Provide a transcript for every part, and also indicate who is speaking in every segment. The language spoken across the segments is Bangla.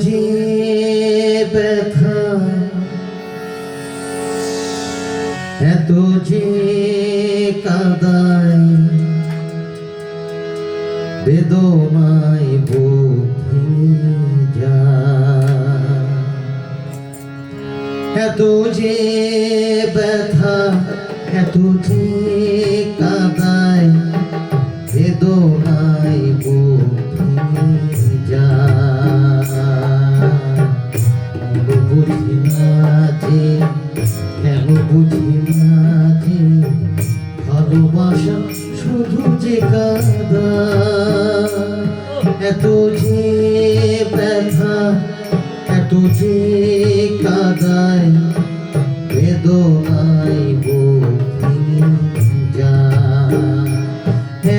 Speaker 1: যে ব্যথা এত যে কাদায় বেদনায় বুক যায়। এত যে ব্যথা এত যে কাদায় বেদনায় বুক ভেঙে বুঝি যে কেন বুঝি না ভালোবাসা শুধু যে কাদা, এত যে ব্যথা, এত যে কাদায়, বেদনায় ভেঙে যায়।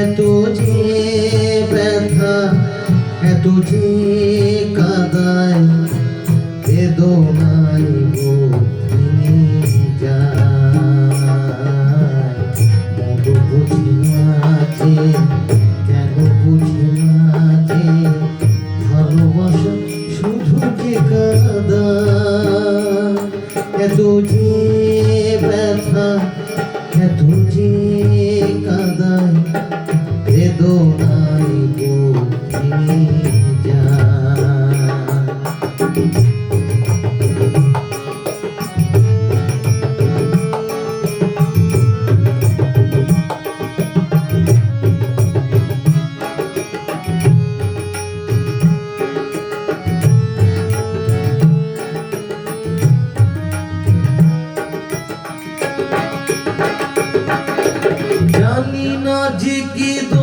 Speaker 1: এত যে ব্যথা, এত যে কাদায়, বেদনায় এত যে ব্যথা এত যে কাদায় বেদনায় বুক জানি না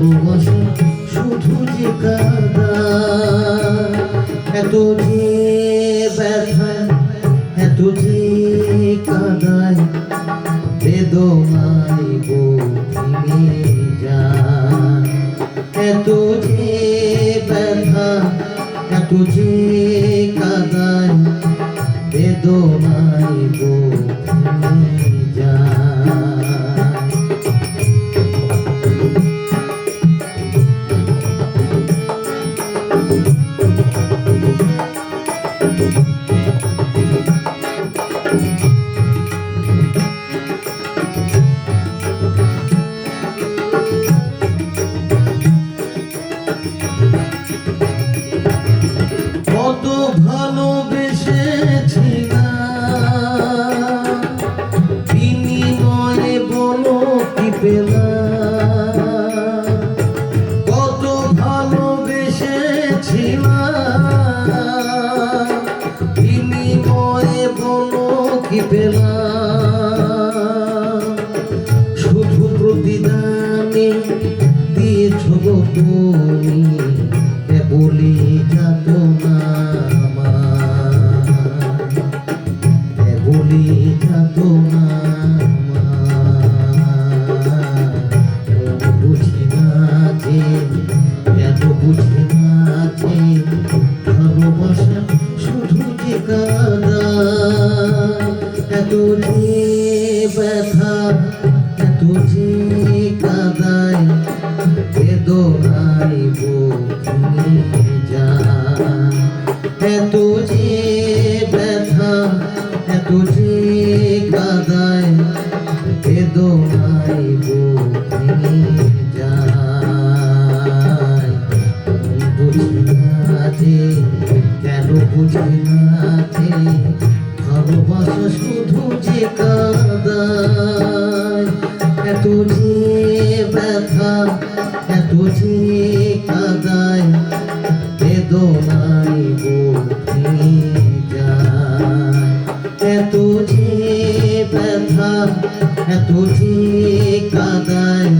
Speaker 1: ভালোবাসা শুধু যে কাদা এত যে ব্যথা, এত যে কাদায়, বেদনায় ভেঙে যায়। এত যে ব্যথা, এত যে কাদায়, বেদনায় কি পেলাম শুধু প্রতিদানে দিয়েছ তুমি বলি যাত না আমার। যে ব্যথা যে কাদায় বেদনায় বুক ভেঙে যায় এত ব্যথা যে কাদায় বেদনায় বুক ভেঙে যায় বুঝি না যে বুঝি না যে ভালোবাসা শুধু যে কাদায়, এত যে ব্যথা, এত যে কাদায়, বেদনায় ভেঙে যায়। এত যে ব্যথা, এত যে কাদায়